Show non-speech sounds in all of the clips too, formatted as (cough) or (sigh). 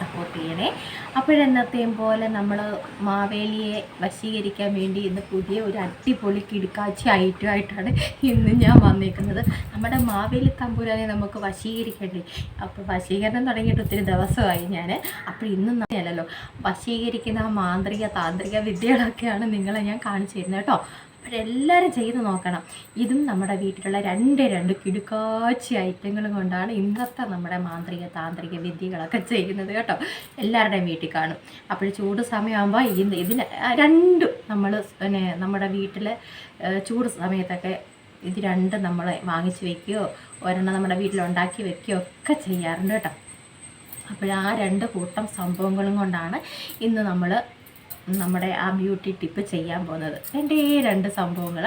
Support ചെയ്യണേ. അപ്പോഴെന്നത്തെയും പോലെ നമ്മൾ മാവേലിയെ വശീകരിക്കാൻ വേണ്ടി ഇന്ന് പുതിയ ഒരു അടിപൊളി കിടുക്കാച്ചി ഐറ്റമായിട്ടാണ് ഇന്ന് ഞാൻ വന്നിരിക്കുന്നത് നമ്മുടെ മാവേലി തമ്പുരാനെ നമുക്ക് വശീകരിക്കണ്ടേ? അപ്പോൾ വശീകരണം തുടങ്ങിയിട്ട് ഒത്തിരി ദിവസമായി ഞാൻ അപ്പോൾ ഇന്ന് അല്ലല്ലോ. വശീകരിക്കുന്ന ആ മാന്ത്രിക താന്ത്രിക വിദ്യകളൊക്കെയാണ് നിങ്ങളെ ഞാൻ കാണിച്ചു തരുന്നത് കേട്ടോ. അപ്പോഴെല്ലാവരും ചെയ്ത് നോക്കണം. ഇതും നമ്മുടെ വീട്ടിലുള്ള രണ്ട് രണ്ട് കിടുക്കാച്ചി ഐറ്റങ്ങൾ കൊണ്ടാണ് ഇന്നത്തെ നമ്മുടെ മാന്ത്രിക താന്ത്രിക വിദ്യകളൊക്കെ ചെയ്യുന്നത് കേട്ടോ. എല്ലാവരുടെയും വീട്ടിൽ കാണും. അപ്പോൾ ചൂട് സമയമാകുമ്പോൾ ഇന്ന് ഇതിന് രണ്ടും നമ്മൾ പിന്നെ നമ്മുടെ വീട്ടിലെ ചൂട് സമയത്തൊക്കെ ഇത് രണ്ടും നമ്മൾ വാങ്ങിച്ച് വെക്കുകയോ ഒരെണ്ണം നമ്മുടെ വീട്ടിൽ ഉണ്ടാക്കി വെക്കുകയോ ഒക്കെ ചെയ്യാറുണ്ട് കേട്ടോ. അപ്പോൾ ആ രണ്ട് കൂട്ടം സംഭവങ്ങളും കൊണ്ടാണ് ഇന്ന് നമ്മൾ നമ്മുടെ ആ ബ്യൂട്ടി ടിപ്പ് ചെയ്യാൻ പോകുന്നത്. രണ്ടേ രണ്ട് സംഭവങ്ങൾ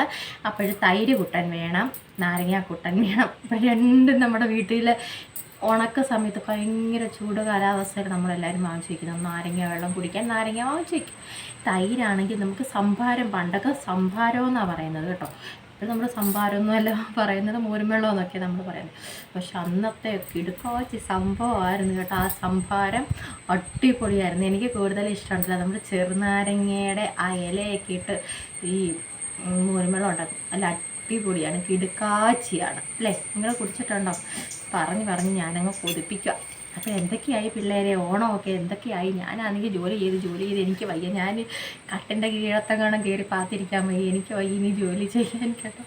അപ്പോൾ തൈര് കുട്ടൻ വേണം നാരങ്ങ കുട്ടൻ വേണം. അപ്പോൾ രണ്ടും നമ്മുടെ വീട്ടിൽ ഉണക്ക സമയത്ത് ഭയങ്കര ചൂട് കാലാവസ്ഥയിൽ നമ്മളെല്ലാവരും വാങ്ങിച്ചു വയ്ക്കുന്നത് നാരങ്ങ വെള്ളം കുടിക്കാൻ നാരങ്ങ വാങ്ങിച്ചു വയ്ക്കും തൈരാണെങ്കിൽ നമുക്ക് സംഭാരം പണ്ടൊക്കെ സംഭാരം എന്നാണ് പറയുന്നത് കേട്ടോ. നമ്മൾ സംഭാരമൊന്നുമല്ല പറയുന്നത് മോരുമെള്ളം എന്നൊക്കെ നമ്മൾ പറയുന്നത്. പക്ഷെ അന്നത്തെ കിടുക്കാച്ചി സംഭവമായിരുന്നു കേട്ടോ. ആ സംഭാരം അടിപൊളിയായിരുന്നു. എനിക്ക് കൂടുതൽ ഇഷ്ടമുണ്ടല്ലോ. നമ്മൾ ചെറുനാരങ്ങയുടെ ആ ഇലയൊക്കെ ഇട്ട് ഈ മോരുമെള്ളം ഉണ്ടാക്കും. അല്ല അടിപൊളിയാണ്. കിടുക്കാച്ചിയാണ്. അല്ലേ? നിങ്ങൾ കുടിച്ചിട്ടുണ്ടോ? പറഞ്ഞ് പറഞ്ഞ് ഞാനങ്ങ് കൊതിപ്പിക്കുക അപ്പോൾ എന്തൊക്കെയായി പിള്ളേരെ? ഓണമൊക്കെ എന്തൊക്കെയായി? ഞാനാണെങ്കിൽ ജോലി ചെയ്ത് ജോലി ചെയ്ത് എനിക്ക് വയ്യ. ഞാൻ കട്ടിന്റെ കീഴത്തെങ്ങാനും കയറി പാത്തിരിക്കാൻ വയ്യ. എനിക്ക് വയ്യ ഇനി ജോലി ചെയ്യാൻ കേട്ടോ.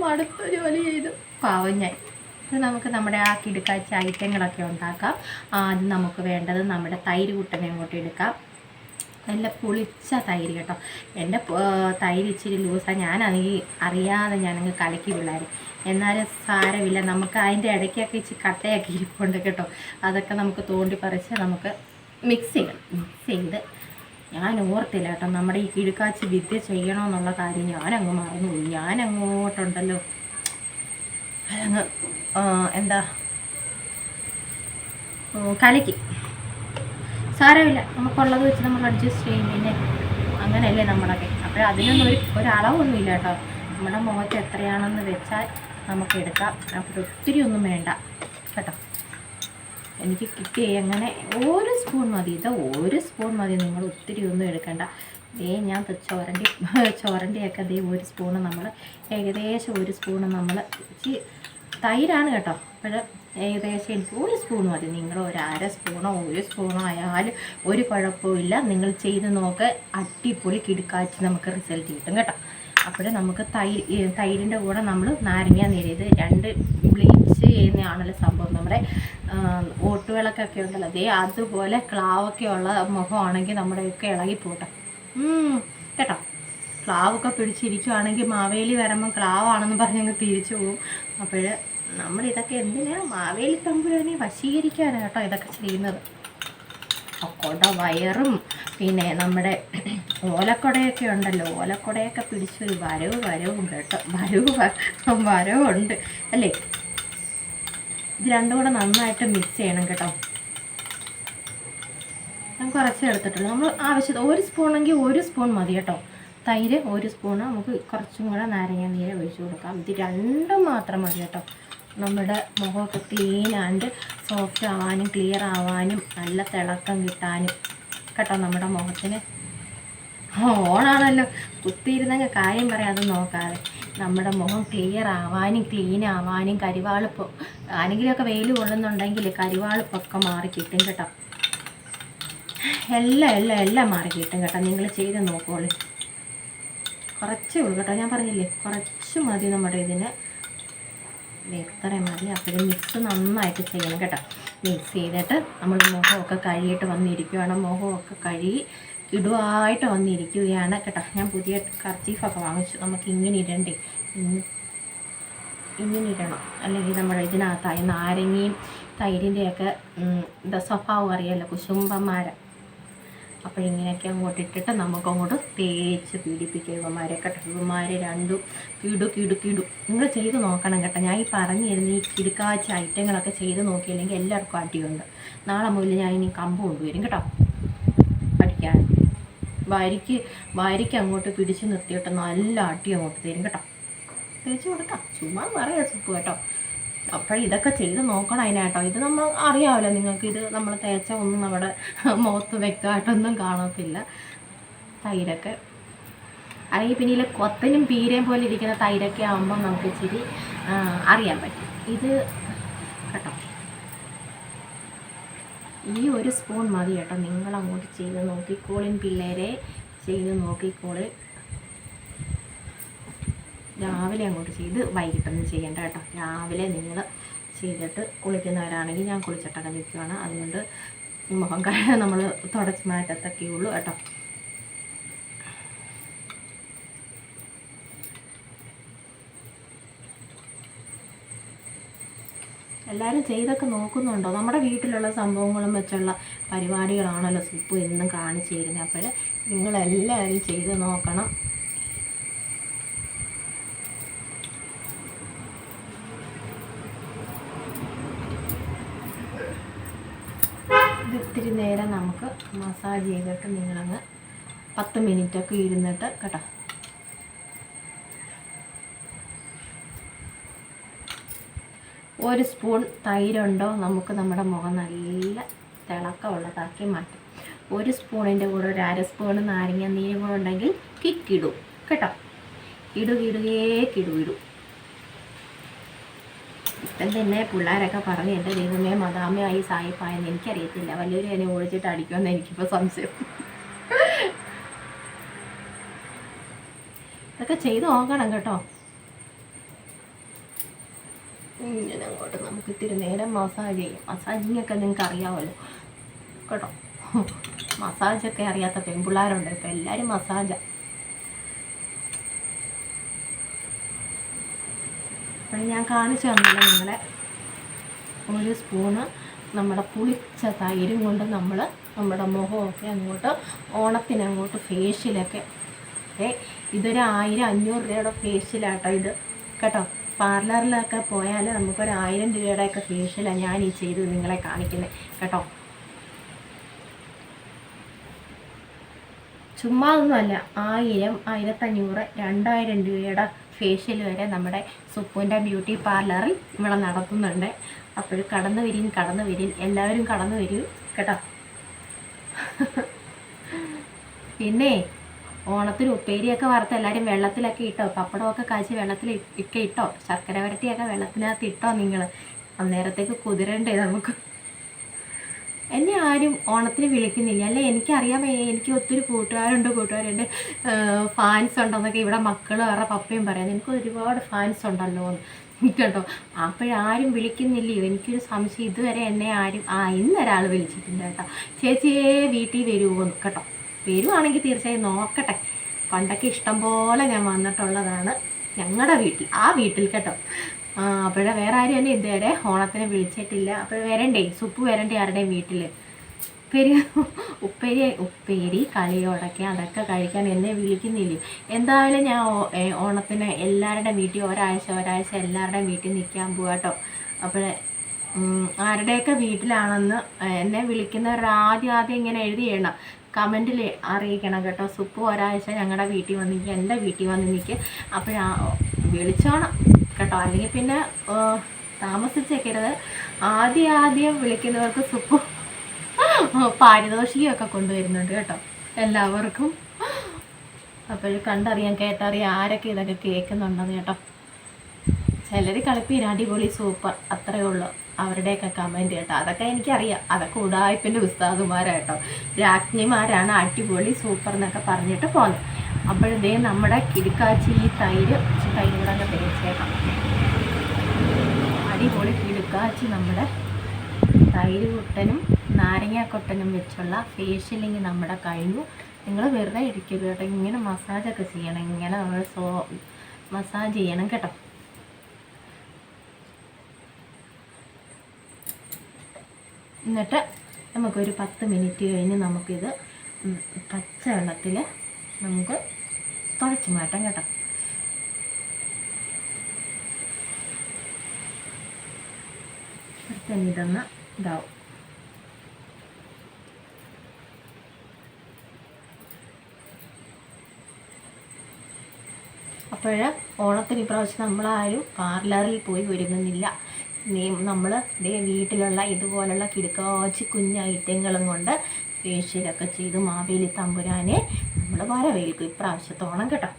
മടുത്ത ജോലി ചെയ്തു. പാവം ഞാൻ. ഇത് നമുക്ക് നമ്മുടെ ആ കിടുക്കാച്ച ഐറ്റങ്ങളൊക്കെ ഉണ്ടാക്കാം. ആദ്യം നമുക്ക് വേണ്ടത് നമ്മുടെ തൈര് കുട്ടനെ അങ്ങോട്ട് എടുക്കാം. നല്ല പുളിച്ച തൈര് കേട്ടോ. എന്റെ തൈര് ഇച്ചിരി ലൂസാണ് ഞാനാണെങ്കിൽ അറിയാതെ ഞാനങ്ങ് കലക്കി പിള്ളേർ എന്നാലും സാരമില്ല. നമുക്ക് അതിന്റെ ഇടയ്ക്കൊക്കെ ഇച്ചിരി കട്ടയൊക്കെ ഇരിപ്പുണ്ട് കേട്ടോ. അതൊക്കെ നമുക്ക് തോണ്ടി പറിച്ച് നമുക്ക് മിക്സ് ചെയ്യണം. മിക്സ് ചെയ്ത് ഞാൻ ഓർത്തില്ല കേട്ടോ. നമ്മുടെ ഈ കിഴുക്കാച്ചി വിദ്യ ചെയ്യണമെന്നുള്ള കാര്യം ഞാനങ്ങ് മറന്നുപോയി. ഞാൻ അങ്ങോട്ടുണ്ടല്ലോ അതങ്ങ് എന്താ? കലക്കി. സാരമില്ല. നമുക്കുള്ളത് വെച്ച് നമ്മൾ അഡ്ജസ്റ്റ് ചെയ്യും പിന്നെ അങ്ങനെയല്ലേ നമ്മളൊക്കെ. അപ്പോൾ അതിനൊന്നും ഒരു ഒരളവൊന്നുമില്ല കേട്ടോ. നമ്മുടെ മുഖത്ത് എത്രയാണെന്ന് വെച്ചാൽ നമുക്ക് എടുക്കാം. നമുക്ക് ഒത്തിരി ഒന്നും വേണ്ട. കേട്ടോ. എനിക്ക് കിട്ടി അങ്ങനെ ഒരു സ്പൂൺ മതി. ഇത് ഒരു സ്പൂൺ മതി. നിങ്ങൾ ഒത്തിരി ഒന്നും എടുക്കണ്ട. ദേ ഞാൻ ചോരണ്ടി ചോരണ്ടിയൊക്കെ ദേ ഒരു സ്പൂണ് നമ്മൾ ഏകദേശം ഒരു സ്പൂണ് നമ്മൾ തൈരാണ് കേട്ടോ. അപ്പോൾ ഏകദേശം എനിക്ക് ഒരു സ്പൂൺ മതി. നിങ്ങൾ ഒരു അര സ്പൂണോ ഒരു സ്പൂണോ ആയാലും ഒരു കുഴപ്പമില്ല നിങ്ങൾ ചെയ്ത് നോക്ക്. അടിപൊളി കിടുക്കാച്ച് നമുക്ക് റിസൾട്ട് കിട്ടും കേട്ടോ. അപ്പോൾ നമുക്ക് തൈര് തൈരിന്റെ കൂടെ നമ്മൾ നാരങ്ങ നേരിയത് രണ്ട് ബ്ലീച്ച് ചെയ്യുന്നതാണല്ലോ സംഭവം. നമ്മുടെ ഓട്ടുവിളക്കൊക്കെ ഉണ്ടല്ലോ. അതേ അതുപോലെ ക്ലാവൊക്കെ ഉള്ള മുഖമാണെങ്കിൽ നമ്മുടെയൊക്കെ ഇളകിപ്പോട്ടെ. കേട്ടോ. ക്ലാവൊക്കെ പിടിച്ചിരിക്കുവാണെങ്കിൽ മാവേലി വരുമ്പം ക്ലാവാണെന്ന് പറഞ്ഞങ്ങ് തിരിച്ചു പോകും. അപ്പോൾ നമ്മൾ ഇതൊക്കെ എന്തിനാ മാവേലി തമ്പുരാനെ വശീകരിക്കാനാണ് കേട്ടോ ഇതൊക്കെ ചെയ്യുന്നത്. കൊട വയറും പിന്നെ നമ്മുടെ ഓലക്കൊടയൊക്കെ ഉണ്ടല്ലോ ഓലക്കൊടയൊക്കെ പിടിച്ചൊരു വരവ് വരവും കേട്ടോ. വരവ് വരവുണ്ട് അല്ലേ? ഇത് രണ്ടും കൂടെ നന്നായിട്ട് മിക്സ് ചെയ്യണം കേട്ടോ. ഞാൻ കുറച്ച് എടുത്തിട്ടുള്ളൂ. നമ്മൾ ആവശ്യത്തിന് ഒരു സ്പൂണെങ്കിൽ ഒരു സ്പൂൺ മതി കേട്ടോ. തൈര് ഒരു സ്പൂൺ നമുക്ക് കുറച്ചും കൂടെ നാരങ്ങ നീര് ഒഴിച്ചു കൊടുക്കാം. ഇത് രണ്ടും മാത്രം മതി കേട്ടോ. നമ്മുടെ മുഖമൊക്കെ ക്ലീൻ ആൻഡ് സോഫ്റ്റ് ആവാനും ക്ലിയർ ആവാനും നല്ല തിളക്കം കിട്ടാനും കേട്ടോ നമ്മുടെ മുഖത്തിന്. ഓണാണല്ലോ. കുത്തിയിരുന്നെങ്കിൽ കാര്യം പറയാതെ നോക്കാതെ. നമ്മുടെ മുഖം ക്ലിയർ ആവാനും ക്ലീൻ ആവാനും കരിവാളിപ്പ് ആരെങ്കിലുമൊക്കെ വെയിൽ കൊള്ളുന്നുണ്ടെങ്കിൽ കരിവാളിപ്പൊക്കെ മാറി കിട്ടും കേട്ടോ. എല്ലാം എല്ലാം എല്ലാം മാറി കിട്ടും കേട്ടോ. നിങ്ങൾ ചെയ്ത് നോക്കോളൂ. കുറച്ചേ ഉള്ളൂ കേട്ടോ. ഞാൻ പറഞ്ഞില്ലേ കുറച്ച് മതി നമ്മുടെ ഇതിന്. ഇത്രയും മതി. അപ്പോഴും മിക്സ് നന്നായിട്ട് ചെയ്യണം കേട്ടോ. മിക്സ് ചെയ്തിട്ട് നമ്മൾ മുഖമൊക്കെ കഴുകിയിട്ട് വന്നിരിക്കുകയാണ് മുഖമൊക്കെ കഴുകി ഇടുവായിട്ട് വന്നിരിക്കുകയാണ് കേട്ടോ. ഞാൻ പുതിയ കർച്ചീഫൊക്കെ വാങ്ങിച്ചു. നമുക്ക് ഇങ്ങനെ ഇടണ്ടേ? ഇങ്ങനെ ഇടണം. അല്ലെങ്കിൽ നമ്മുടെ ഇതിനകത്തായി നാരങ്ങയും തൈരിന്റെയൊക്കെ സ്വഭാവം അറിയാമല്ലോ കുശുംബന്മാരെ. അപ്പോൾ ഇങ്ങനെയൊക്കെ അങ്ങോട്ട് ഇട്ടിട്ട് നമുക്ക് അങ്ങോട്ട് തേച്ച് പീഡിപ്പിക്കുക ഇവന്മാരെ. കേട്ടോ ഇവന്മാരെ രണ്ടും കിടു കിടു കിടു. നിങ്ങൾ ചെയ്ത് നോക്കണം കേട്ടോ. ഞാൻ ഈ പറഞ്ഞു തരുന്ന ഈ കിടുക്കാച്ച ഐറ്റങ്ങളൊക്കെ ചെയ്ത് നോക്കിയില്ലെങ്കിൽ എല്ലാവർക്കും അടിയുണ്ട്. നാളെ മുതൽ ഞാൻ ഇനി കമ്പ് കൊണ്ടുവരും കേട്ടോ. അടിക്കാൻ. വാരിക്ക് വാരിക്ക് അങ്ങോട്ട് പിടിച്ച് നിർത്തിയിട്ട് നല്ല അടി അങ്ങോട്ട് തരും കേട്ടോ. തേച്ച് കൊടുക്കാം. ചുമ്മാ പറയാം സുപ്പ് കേട്ടോ. അപ്പോൾ ഇതൊക്കെ ചെയ്ത് നോക്കണം അതിനാട്ടോ ഇത് നമ്മൾ അറിയാമല്ലോ നിങ്ങൾക്ക് ഇത് നമ്മൾ തേച്ച ഒന്നും നമ്മുടെ മുഖത്ത് വ്യക്തമായിട്ടൊന്നും കാണത്തില്ല. തൈരൊക്കെ. അല്ലെങ്കിൽ പിന്നെ ഇതിൽ കൊത്തനും പീരയും പോലെ ഇരിക്കുന്ന തൈരൊക്കെ ആകുമ്പോൾ നമുക്ക് ഇച്ചിരി അറിയാൻ പറ്റും. ഇത് കേട്ടോ. ഈ ഒരു സ്പൂൺ മതി കേട്ടോ. നിങ്ങളങ്ങോട്ട് ചെയ്ത് നോക്കിക്കോളിൻ പിള്ളേരെ. ചെയ്ത് നോക്കിക്കോളി. രാവിലെ അങ്ങോട്ട് ചെയ്ത് വൈകിട്ടൊന്നും ചെയ്യേണ്ട കേട്ടോ. രാവിലെ നിങ്ങൾ ചെയ്തിട്ട് കുളിക്കുന്നവരാണെങ്കിൽ ഞാൻ കുളിച്ചിട്ടൊക്കെ നിൽക്കുകയാണ് അതുകൊണ്ട് മുഖം (laughs) നമ്മൾ തുടച്ച് മാറ്റത്തൊക്കെ ഉള്ളൂ കേട്ടോ. എല്ലാവരും ചെയ്തൊക്കെ നോക്കുന്നുണ്ടോ? നമ്മുടെ വീട്ടിലുള്ള സംഭവങ്ങളും വെച്ചുള്ള പരിപാടികളാണല്ലോ സുപ്പ് എന്നും കാണിച്ചു തരുന്നത്. അപ്പോൾ നിങ്ങളെല്ലാവരും ചെയ്ത് നോക്കണം. ഇത് ഇത്തിരി നേരം നമുക്ക് മസാജ് ചെയ്തിട്ട് നിങ്ങളങ്ങ് പത്ത് മിനിറ്റൊക്കെ ഇരുന്നിട്ട് കേട്ടോ. ഒരു സ്പൂൺ തൈരുണ്ടോ? നമുക്ക് നമ്മുടെ മുഖം നല്ല തിളക്കമുള്ളതാക്കി മാറ്റും. ഒരു സ്പൂണിന്റെ കൂടെ ഒരു അര സ്പൂൺ നാരങ്ങ നീരും കൂടെ ഉണ്ടെങ്കിൽ കിക്കിടും കേട്ടോ. ഇടുകിടുകേ കിടു ഇടും ഇപ്പം തന്നെ പിള്ളേരൊക്കെ പറഞ്ഞു എന്റെ ദൈവമേ മദാമയായി സായിപ്പായെന്ന് എനിക്കറിയത്തില്ല. വലിയൊരു എന്നെ ഓടിച്ചിട്ട് അടിക്കുമെന്ന് എനിക്കിപ്പോൾ സംശയം. ഇതൊക്കെ ചെയ്ത് നോക്കണം കേട്ടോ. ഇങ്ങനെ അങ്ങോട്ട് നമുക്ക് ഇത്തിരി നേരം മസാജ് ചെയ്യും. മസാജിങ് ഒക്കെ നിങ്ങൾക്ക് അറിയാമല്ലോ കേട്ടോ. (laughs) മസാജൊക്കെ അറിയാത്ത പെൺപിള്ളേരുണ്ട്. ഇപ്പം എല്ലാവരും മസാജാണ് അപ്പോൾ ഞാൻ കാണിച്ചു തന്നില്ല നിങ്ങളെ. ഒരു സ്പൂണ് നമ്മുടെ പുളിച്ച തൈരും കൊണ്ട് നമ്മൾ നമ്മുടെ മുഖമൊക്കെ അങ്ങോട്ട് ഓണത്തിന് അങ്ങോട്ട് ഫേഷ്യലൊക്കെ ഏ ഇതൊരു ആയിരം അഞ്ഞൂറ് രൂപയുടെ ഫേഷ്യലാട്ടോ ഇത്. കേട്ടോ പാർലറിലൊക്കെ പോയാൽ നമുക്കൊരു ആയിരം രൂപയുടെയൊക്കെ ഫേഷ്യലാണ് ഞാൻ ഈ ചെയ്ത് നിങ്ങളെ കാണിക്കുന്നത് കേട്ടോ. ചുമ്മാ ഒന്നുമല്ല ആയിരം ആയിരത്തഞ്ഞൂറ് രണ്ടായിരം രൂപയുടെ ഫേഷ്യൽ വരെ നമ്മുടെ സുപ്പുവിന്റെ ബ്യൂട്ടി പാർലറിൽ ഇവിടെ നടത്തുന്നുണ്ട്. അപ്പോൾ കടന്നു വരിൻ കടന്നു വരിൻ. എല്ലാവരും കടന്നു വരൂ. കേട്ടോ? പിന്നെ ഓണത്തിന് ഉപ്പേരിയൊക്കെ വറുത്ത് എല്ലാവരും വെള്ളത്തിലൊക്കെ ഇട്ടോ? പപ്പടമൊക്കെ കാച്ചി വെള്ളത്തിൽ ഒക്കെ ഇട്ടോ? ശർക്കര വരട്ടിയൊക്കെ വെള്ളത്തിനകത്ത് ഇട്ടോ നിങ്ങൾ അന്നേരത്തേക്ക് കുതിരണ്ടേ നമുക്ക്. എന്നെ ആരും ഓണത്തിന് വിളിക്കുന്നില്ല. അല്ലെ? എനിക്കറിയാൻ എനിക്ക് ഒത്തിരി കൂട്ടുകാരുണ്ട് കൂട്ടുകാരുണ്ട് ഫാൻസ് ഉണ്ടെന്നൊക്കെ ഇവിടെ മക്കളും അവരുടെ പപ്പയും പറയാം എനിക്ക് ഒരുപാട് ഫാൻസ് ഉണ്ടല്ലോ എന്ന്. കേട്ടോ? അപ്പോഴാരും വിളിക്കുന്നില്ലയോ? എനിക്കൊരു സംശയം. ഇതുവരെ എന്നെ ആരും ആ ഇന്നൊരാൾ വിളിച്ചിട്ടുണ്ട് കേട്ടോ. ചേച്ചിയെ വീട്ടിൽ വരുമോ നിൽക്കട്ടോ കേട്ടോ? വരുവാണെങ്കിൽ തീർച്ചയായും നോക്കട്ടെ. പണ്ടൊക്കെ ഇഷ്ടം പോലെ ഞാൻ വന്നിട്ടുള്ളതാണ് ഞങ്ങളുടെ വീട്ടിൽ ആ വീട്ടിൽ കേട്ടോ. അപ്പോഴേ വേറെ ആരും എന്നെ ഇതുവരെ ഓണത്തിന് വിളിച്ചിട്ടില്ല. അപ്പോൾ വരണ്ടേ? സുപ്പ് വരണ്ടേ ആരുടെയും വീട്ടിൽ ഉപ്പേരി ഉപ്പേരി ഉപ്പേരി കളിയോടൊക്കെ അതൊക്കെ കഴിക്കാൻ എന്നെ വിളിക്കുന്നില്ലേ? എന്തായാലും ഞാൻ ഓണത്തിന് എല്ലാവരുടെ വീട്ടിൽ ഒരാഴ്ച ഒരാഴ്ച എല്ലാവരുടെയും വീട്ടിൽ നിൽക്കാൻ പോവാ കേട്ടോ അപ്പോൾ ആരുടെയൊക്കെ വീട്ടിലാണെന്ന് എന്നെ വിളിക്കുന്നവരുടെ ആദ്യം ആദ്യം ഇങ്ങനെ എഴുതി ചെയ്യണം കമന്റിൽ അറിയിക്കണം കേട്ടോ. സുപ്പ് ഒരാഴ്ച ഞങ്ങളുടെ വീട്ടിൽ വന്ന് നിൽക്കുക എന്റെ വീട്ടിൽ വന്ന് നിൽക്കുക അപ്പോഴാ വിളിച്ചോണം. കേട്ടോ. അല്ലെങ്കിൽ പിന്നെ താമസിച്ചേക്കരുത്. ആദ്യം ആദ്യം വിളിക്കുന്നവർക്ക് സുപ്പും പാരിതോഷികമൊക്കെ കൊണ്ടുവരുന്നുണ്ട് കേട്ടോ. എല്ലാവർക്കും. അപ്പോൾ കണ്ടറിയാം കേട്ടറിയാം ആരൊക്കെ ഇതൊക്കെ കേൾക്കുന്നുണ്ടെന്ന് കേട്ടോ. ചിലർ കളിപ്പീര് അടിപൊളി സൂപ്പർ അത്രയേ ഉള്ളൂ. അവരുടെയൊക്കെ കമന്റ് കേട്ടോ. അതൊക്കെ എനിക്കറിയാം. അതൊക്കെ ഉടായ്പിന്റെ ഉസ്താദുമാരാട്ടോ. രാജ്ഞിമാരാണ് അടിപൊളി സൂപ്പർ എന്നൊക്കെ പറഞ്ഞിട്ട് പോകുന്നത് അപ്പോഴേ നമ്മുടെ കിടുക്കാച്ചി തൈര് തൈര് കൂടെ തേച്ചേക്കാം. അടിപൊളി കിടുക്കാച്ചി നമ്മുടെ തൈര് കുട്ടനും നാരങ്ങാക്കൊട്ടനും വെച്ചുള്ള ഫേഷ്യലിങ് നമ്മുടെ കഴിഞ്ഞു നിങ്ങൾ വെറുതെ ഇരിക്കരുത് കേട്ടോ. ഇങ്ങനെ മസാജൊക്കെ ചെയ്യണം. ഇങ്ങനെ നമ്മൾ സോ മസാജ് ചെയ്യണം കേട്ടോ. എന്നിട്ട് നമുക്കൊരു പത്ത് മിനിറ്റ് കഴിഞ്ഞ് നമുക്കിത് പച്ചവെള്ളത്തിൽ പച്ച നമുക്ക് തുടച്ചു മാറ്റാം കേട്ടോ. തന്നെ ഇതൊന്ന് ഇതാവും. അപ്പോൾ ഓണത്തിന് ഇപ്രാവശ്യം നമ്മളാരും പാർലറിൽ പോയി ഒരുങ്ങുന്നില്ല. നമ്മൾ വീട്ടിലുള്ള ഇതുപോലുള്ള കിടുക്കാച്ചി കുഞ്ഞ ഐറ്റങ്ങളും കൊണ്ട് ഫേഷ്യലൊക്കെ ചെയ്ത് മാവേലി തമ്പുരാനെ നമ്മൾ വരവേൽക്കും ഇപ്രാവശ്യത്തെ ഓണം കേട്ടോ.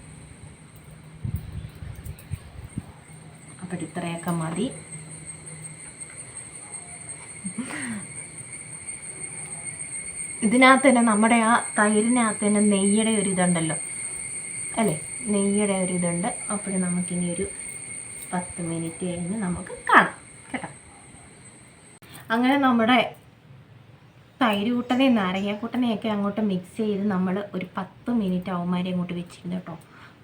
അപ്പോൾ ഇത്രയൊക്കെ മതി. ഇതിനകത്ത് തന്നെ നമ്മുടെ ആ തൈരിനകത്ത് തന്നെ നെയ്യുടെ ഒരു ഇതുണ്ടല്ലോ. അല്ലേ? നെയ്യുടെ ഒരു ഇതുണ്ട്. അപ്പോഴും നമുക്കിനി ഒരു പത്ത് മിനിറ്റ് കഴിഞ്ഞ് നമുക്ക് കാണാം. കേട്ടോ? അങ്ങനെ നമ്മുടെ തൈര് കൂട്ടനെയും നാരങ്ങാക്കൂട്ടനെയൊക്കെ അങ്ങോട്ട് മിക്സ് ചെയ്ത് നമ്മൾ ഒരു പത്ത് മിനിറ്റ് അവന്മാരെ അങ്ങോട്ട് വെച്ചിരുന്നു കേട്ടോ.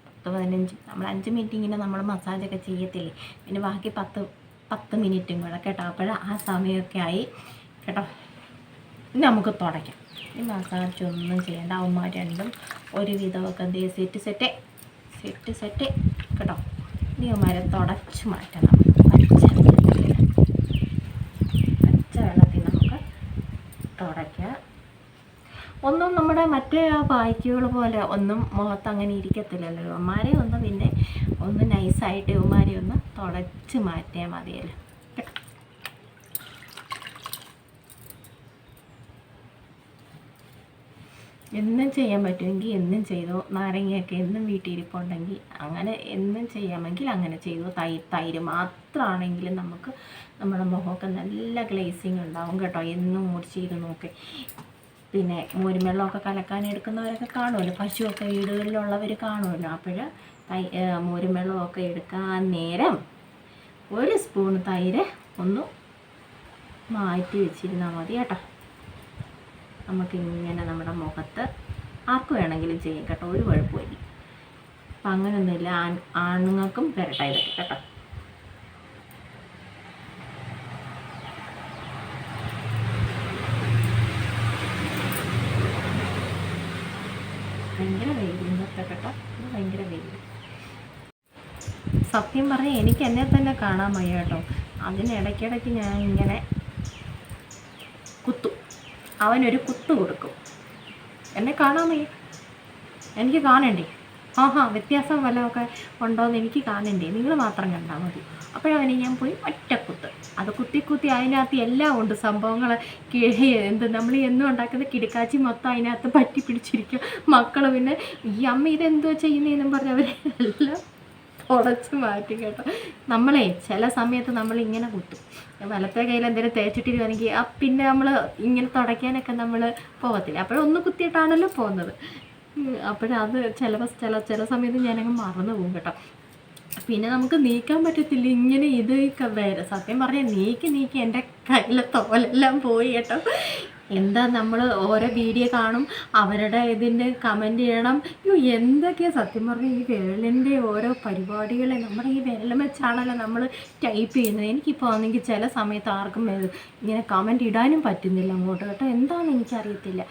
പത്ത് പതിനഞ്ച് നമ്മൾ അഞ്ച് മിനിറ്റ് ഇങ്ങനെ നമ്മൾ മസാജൊക്കെ ചെയ്യത്തില്ലേ? പിന്നെ ബാക്കി പത്ത് പത്ത് മിനിറ്റും കൂടെ കേട്ടോ. അപ്പോൾ ആ സമയമൊക്കെ ആയി. കേട്ടോ. ഇനി നമുക്ക് തുടയ്ക്കാം. ഈ മസാജ് ഒന്നും ചെയ്യേണ്ട. അവന്മാർ രണ്ടും ഒരു വിധമൊക്കെ ദേ സെറ്റ് സെറ്റ് സെറ്റ് സെറ്റ്. കേട്ടോ. ഇനി അവന്മാരെ തുടച്ച് മാറ്റണം പച്ച വെള്ളത്തിൽ പച്ച വെള്ളത്തിൽ നമുക്ക് തുടയ്ക്കാം ഒന്നും നമ്മുടെ മറ്റേ ആ പായ്ക്കുകൾ പോലെ ഒന്നും മുഖത്ത് അങ്ങനെ ഇരിക്കത്തില്ലല്ലോ. ഇവന്മാരെ ഒന്ന് പിന്നെ ഒന്ന് നൈസായിട്ട് ഇവന്മാരെ ഒന്ന് തുടച്ച് മാറ്റിയാൽ മതിയല്ലോ. എന്നും ചെയ്യാൻ പറ്റുമെങ്കിൽ എന്നും ചെയ്തോ. നാരങ്ങയൊക്കെ എന്നും വീട്ടിലിരിപ്പുണ്ടെങ്കിൽ അങ്ങനെ എന്നും ചെയ്യാമെങ്കിൽ അങ്ങനെ ചെയ്തോ. തൈ തൈര് മാത്രമാണെങ്കിലും നമുക്ക് നമ്മുടെ മുഖമൊക്കെ നല്ല ഗ്ലേസിങ് ഉണ്ടാവും കേട്ടോ. എന്നും ചെയ്ത് നോക്കി. പിന്നെ മോരുമെള്ളമൊക്കെ കലക്കാൻ എടുക്കുന്നവരൊക്കെ കാണുമല്ലോ. പശുവൊക്കെ വീടുകളിലുള്ളവർ കാണുമല്ലോ. അപ്പോൾ തൈ മോരുമെള്ളമൊക്കെ എടുക്കാൻ നേരം ഒരു സ്പൂൺ തൈര് ഒന്ന് മാറ്റി വെച്ചിരുന്നാൽ മതി കേട്ടോ. നമുക്കിങ്ങനെ നമ്മുടെ മുഖത്ത് ആർക്ക് വേണമെങ്കിലും ചെയ്യാം കേട്ടോ. ഒരു കുഴപ്പമില്ല. അപ്പം അങ്ങനെയൊന്നുമില്ല ആൺ ആണുങ്ങൾക്കും പെരട്ടായി കേട്ടോ ഭയങ്കര വെയിൽ ഇന്നത്തെ കേട്ടോ ഇത് ഭയങ്കര വെയിൽ സത്യം പറഞ്ഞാൽ എനിക്ക് എന്നെ തന്നെ കാണാൻ വയ്യ കേട്ടോ. അതിനിടയ്ക്കിടയ്ക്ക് ഞാൻ ഇങ്ങനെ കുത്തും. അവനൊരു കുത്തു കൊടുക്കും. എന്നെ കാണാൻ വയ്യ. എനിക്ക് കാണണ്ടേ? ആഹാ വ്യത്യാസം വല്ലതൊക്കെ ഉണ്ടോയെന്ന് എനിക്ക് കാണണ്ടേ? നിങ്ങൾ മാത്രം കണ്ടാൽ മതി. അപ്പോഴവനെ ഞാൻ പോയി ഒറ്റക്കുത്ത് അത് കുത്തി കുത്തി അതിനകത്ത് എല്ലാം ഉണ്ട് സംഭവങ്ങൾ. കിഴി എന്ത് നമ്മൾ എന്നും ഉണ്ടാക്കുന്ന കിടക്കാച്ചി മൊത്തം അതിനകത്ത് പറ്റി പിടിച്ചിരിക്കും മക്കൾ പിന്നെ ഈ അമ്മ ഇതെന്തോ ചെയ്യുന്നതെന്നും പറഞ്ഞ് അവരെല്ലാം തുടച്ച് മാറ്റി കേട്ടോ. നമ്മളെ ചില സമയത്ത് നമ്മൾ ഇങ്ങനെ കുത്തും വലത്തെ കയ്യിൽ എന്തെങ്കിലും തേച്ചിട്ടിരുവാണെങ്കിൽ ആ പിന്നെ നമ്മൾ ഇങ്ങനെ തുടയ്ക്കാനൊക്കെ നമ്മൾ പോകത്തില്ല അപ്പോഴൊന്ന് കുത്തിയിട്ടാണല്ലോ പോകുന്നത്. അപ്പോഴത് ചിലപ്പോൾ ചില ചില സമയത്ത് ഞാനങ്ങ് മറന്നു പോകും കേട്ടോ. പിന്നെ നമുക്ക് നീക്കാൻ പറ്റത്തില്ല. ഇങ്ങനെ ഇത് സത്യം പറഞ്ഞാൽ നീക്കി നീക്കി എന്റെ കയ്യിലെ തോലെല്ലാം പോയി കേട്ടോ. എന്താ നമ്മൾ ഓരോ വീഡിയോ കാണും അവരുടെ ഇതിന്റെ കമന്റ് ചെയ്യണം അയ്യോ എന്തൊക്കെയാണ് സത്യം പറഞ്ഞാൽ ഈ വിരലിന്റെ ഓരോ പരിപാടികളെ. നമ്മുടെ ഈ വിരലും വെച്ചാണല്ലോ നമ്മൾ ടൈപ്പ് ചെയ്യുന്നത്. എനിക്കിപ്പോൾ ആണെങ്കിൽ ചില സമയത്ത് ആർക്കും ഇങ്ങനെ കമന്റ് ഇടാനും പറ്റുന്നില്ല അങ്ങോട്ട് കേട്ടോ. എന്താണെന്ന് എനിക്കറിയത്തില്ല.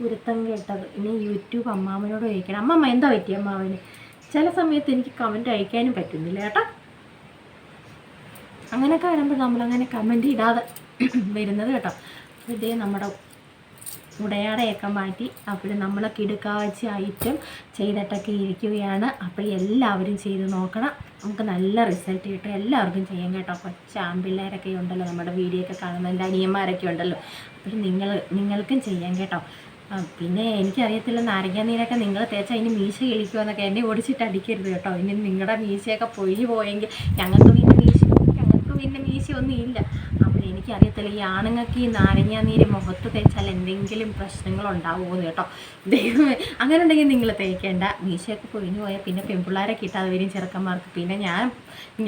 കുരുത്തം കേട്ടത്. ഇനി യൂട്യൂബ് അമ്മാവനോട് ചോദിക്കണം. അമ്മമ്മ എന്താ പറ്റി അമ്മാവന്? ചില സമയത്ത് എനിക്ക് കമന്റ് അയക്കാനും പറ്റുന്നില്ല കേട്ടോ. അങ്ങനെയൊക്കെ വരുമ്പോൾ നമ്മളങ്ങനെ കമന്റ് ഇടാതെ വരുന്നത് കേട്ടോ. ഇതേ നമ്മുടെ ഉടയാടയൊക്കെ മാറ്റി അപ്പോൾ നമ്മളെ കിടുക്കാഴ്ച ഐറ്റം ചെയ്തിട്ടൊക്കെ ഇരിക്കുകയാണ്. അപ്പോൾ എല്ലാവരും ചെയ്ത് നോക്കണം. നമുക്ക് നല്ല റിസൾട്ട് കിട്ടും. എല്ലാവർക്കും ചെയ്യാം കേട്ടോ. കൊച്ചാമ്പിള്ളേരൊക്കെ ഉണ്ടല്ലോ നമ്മുടെ വീഡിയോ ഒക്കെ കാണുന്ന എന്റെ അനിയന്മാരൊക്കെ ഉണ്ടല്ലോ. അപ്പോൾ നിങ്ങൾ നിങ്ങൾക്കും ചെയ്യാം കേട്ടോ. പിന്നെ എനിക്കറിയത്തില്ല നാരങ്ങ നീരൊക്കെ നിങ്ങൾ തേച്ചാൽ ഇനി മീശ കിളിക്കുമെന്നൊക്കെ എന്നെ ഓടിച്ചിട്ട് അടിക്കരുത് കേട്ടോ. ഇനി നിങ്ങളുടെ മീശയൊക്കെ പൊഴിഞ്ഞു പോയെങ്കിൽ ഞങ്ങൾക്ക് പിന്നെ മീശ ഞങ്ങൾക്ക് പിന്നെ മീശയൊന്നും ഇല്ല അപ്പോൾ എനിക്കറിയത്തില്ല ഈ ആണുങ്ങൾക്ക് ഈ നാരങ്ങ നീര് മുഖത്ത് തേച്ചാൽ എന്തെങ്കിലും പ്രശ്നങ്ങൾ ഉണ്ടാവുമോ കേട്ടോ. ദൈവമേ അങ്ങനെ ഉണ്ടെങ്കിൽ നിങ്ങൾ തേക്കേണ്ട. മീശയൊക്കെ പൊഴിഞ്ഞു പോയാൽ പിന്നെ പെൺപിള്ളേരെ കിട്ടാതെ വരും ചെറുക്കന്മാർക്ക്. പിന്നെ ഞാൻ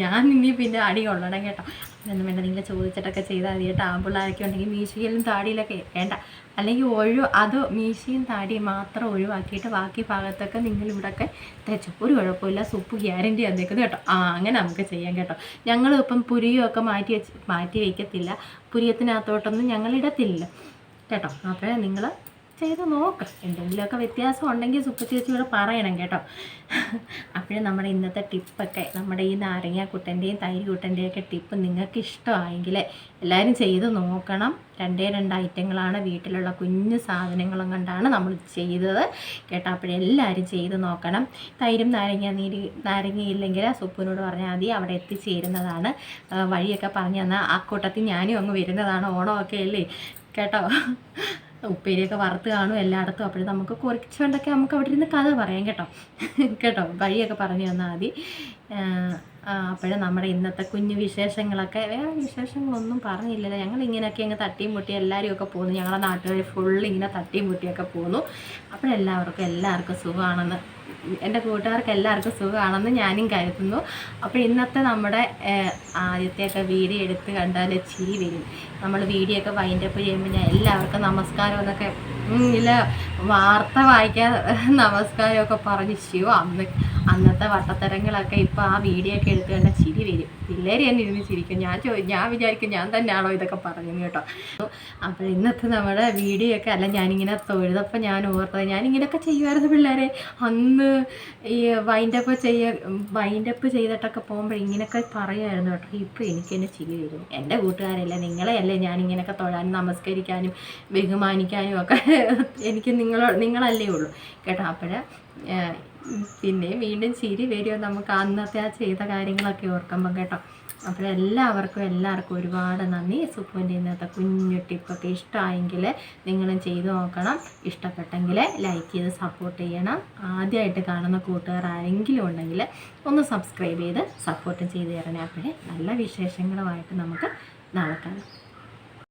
ഞാൻ ഇനി പിന്നെ അടി കൊള്ളണം കേട്ടോ. അതൊന്നും വേണ്ട നിങ്ങൾ ചോദിച്ചിട്ടൊക്കെ ചെയ്താൽ മതി കേട്ടോ. ആൺപിള്ളേരൊക്കെ ഉണ്ടെങ്കിൽ മീശയിലും താടിയിലൊക്കെ വേണ്ട അല്ലെങ്കിൽ ഒഴു അത് മീശയും താടിയും മാത്രം ഒഴിവാക്കിയിട്ട് ബാക്കി ഭാഗത്തൊക്കെ നിങ്ങൾ ഇവിടെയൊക്കെ തേച്ചു. ഒരു കുഴപ്പമില്ല. സൂപ്പ് ഗ്യാരണ്ടി തന്നേക്കുന്നത് കേട്ടോ. ആ അങ്ങനെ നമുക്ക് ചെയ്യാം കേട്ടോ. ഞങ്ങൾ ഇപ്പം പുരിയൊക്കെ മാറ്റി വെച്ച് മാറ്റി വയ്ക്കത്തില്ല പുരിയത്തിനകത്തോട്ടൊന്നും ഞങ്ങൾ ഇടത്തില്ല കേട്ടോ. അപ്പോഴേ നിങ്ങൾ ചെയ്ത് നോക്ക്. എന്തെങ്കിലുമൊക്കെ വ്യത്യാസം ഉണ്ടെങ്കിൽ സുപ്പ ചേച്ചിയോട് പറയണം കേട്ടോ. അപ്പോഴും നമ്മുടെ ഇന്നത്തെ ടിപ്പൊക്കെ നമ്മുടെ ഈ നാരങ്ങാക്കുട്ടന്റെയും തൈര് കുട്ടന്റെയും ഒക്കെ ടിപ്പ് നിങ്ങൾക്ക് ഇഷ്ടമായെങ്കിൽ എല്ലാവരും ചെയ്ത് നോക്കണം. രണ്ടേ രണ്ട് ഐറ്റങ്ങളാണ് വീട്ടിലുള്ള കുഞ്ഞു സാധനങ്ങളും കൊണ്ടാണ് നമ്മൾ ചെയ്തത് കേട്ടോ. അപ്പോഴെല്ലാവരും ചെയ്ത് നോക്കണം. തൈരും നാരങ്ങ നീര് നാരങ്ങയില്ലെങ്കിൽ സുപ്പിനോട് പറഞ്ഞാൽ മതി. അവിടെ എത്തിച്ചേരുന്നതാണ്. വഴിയൊക്കെ പറഞ്ഞു തന്നാൽ ആ കൂട്ടത്തിൽ ഞാനും അങ്ങ് വരുന്നതാണ് ഓണമൊക്കെ അല്ലേ? കേട്ടോ. ഉപ്പേരിയൊക്കെ വറുത്ത് കാണും എല്ലായിടത്തും. അപ്പോഴും നമുക്ക് കുറച്ചുകൊണ്ടൊക്കെ നമുക്ക് അവിടെ ഇരുന്ന് കഥ പറയാം കേട്ടോ. കേട്ടോ വഴിയൊക്കെ പറഞ്ഞു തന്നാൽ മതി. അപ്പോഴും നമ്മുടെ ഇന്നത്തെ കുഞ്ഞു വിശേഷങ്ങളൊക്കെ വേറെ വിശേഷങ്ങളൊന്നും പറഞ്ഞില്ലല്ലോ. ഞങ്ങൾ ഇങ്ങനെയൊക്കെ അങ്ങ് തട്ടിയും മുട്ടി എല്ലാവരും ഒക്കെ പോകുന്നു. ഞങ്ങളുടെ നാട്ടുകാർ ഫുള്ള് ഇങ്ങനെ തട്ടിയും മുട്ടിയൊക്കെ പോകുന്നു. അപ്പോഴെല്ലാവർക്കും എല്ലാവർക്കും എല്ലാവർക്കും സുഖമാണെന്ന്. എന്റെ കൂട്ടുകാർക്ക് എല്ലാവർക്കും സുഖമാണെന്ന് ഞാനും കരുതുന്നു. അപ്പോൾ ഇന്നത്തെ നമ്മുടെ ആദ്യത്തെയൊക്കെ വീഡിയോ എടുത്ത് കണ്ടാൽ ചിരി വരും. നമ്മൾ വീഡിയോ ഒക്കെ വൈൻഡപ്പ് ചെയ്യുമ്പോൾ ഞാൻ എല്ലാവർക്കും നമസ്കാരം എന്നൊക്കെ ഇല്ല വാർത്ത വായിക്കാൻ നമസ്കാരമൊക്കെ പറഞ്ഞ് ശിവ അന്ന് അന്നത്തെ വട്ടത്തരങ്ങളൊക്കെ ഇപ്പോൾ ആ വീഡിയോ ഒക്കെ എടുത്ത് കണ്ട ചിരി വരും. പിള്ളേർ തന്നെ ഇരുന്ന് ചിരിക്കും. ഞാൻ ചോ ഞാൻ വിചാരിക്കും ഞാൻ തന്നെയാണോ ഇതൊക്കെ പറഞ്ഞു കേട്ടോ. അപ്പോൾ ഇന്നത്തെ നമ്മുടെ വീഡിയോ ഒക്കെ അല്ല ഞാനിങ്ങനെ തൊഴുതപ്പോൾ ഞാൻ ഓർത്തത് ഞാനിങ്ങനെയൊക്കെ ചെയ്യുമായിരുന്നു പിള്ളേരെ. അന്ന് ഈ വൈൻഡപ്പ് ചെയ്യ വൈൻഡപ്പ് ചെയ്തിട്ടൊക്കെ പോകുമ്പോൾ ഇങ്ങനെയൊക്കെ പറയുമായിരുന്നു കേട്ടോ. ഇപ്പോൾ എനിക്ക് തന്നെ ചിരി വരും. എന്റെ കൂട്ടുകാരല്ല നിങ്ങളെ അല്ലേ ഞാനിങ്ങനെയൊക്കെ തൊഴാനും നമസ്കരിക്കാനും ബഹുമാനിക്കാനും ഒക്കെ. എനിക്ക് നിങ്ങളോ നിങ്ങളല്ലേ ഉള്ളൂ. കേട്ടോ അപ്പോൾ പിന്നെ വീണ്ടും ചിരി വരുമോ നമുക്ക് അന്നത്തെ ആ ചെയ്ത കാര്യങ്ങളൊക്കെ ഓർക്കുമ്പോൾ കേട്ടോ. അപ്പോൾ എല്ലാവർക്കും എല്ലാവർക്കും ഒരുപാട് നന്ദി. സുപ്പുവിന്റെ ഇന്നത്തെ കുഞ്ഞു ടിപ്പൊക്കെ ഇഷ്ടമായെങ്കിൽ നിങ്ങളും ചെയ്തു നോക്കണം. ഇഷ്ടപ്പെട്ടെങ്കിൽ ലൈക്ക് ചെയ്ത് സപ്പോർട്ട് ചെയ്യണം. ആദ്യമായിട്ട് കാണുന്ന കൂട്ടുകാർ ആരെങ്കിലും ഉണ്ടെങ്കിൽ ഒന്ന് സബ്സ്ക്രൈബ് ചെയ്ത് സപ്പോർട്ട് ചെയ്ത് തരണേ. അപ്പോഴേ നല്ല വിശേഷങ്ങളുമായിട്ട് നമുക്ക് നാളെ കാണാം.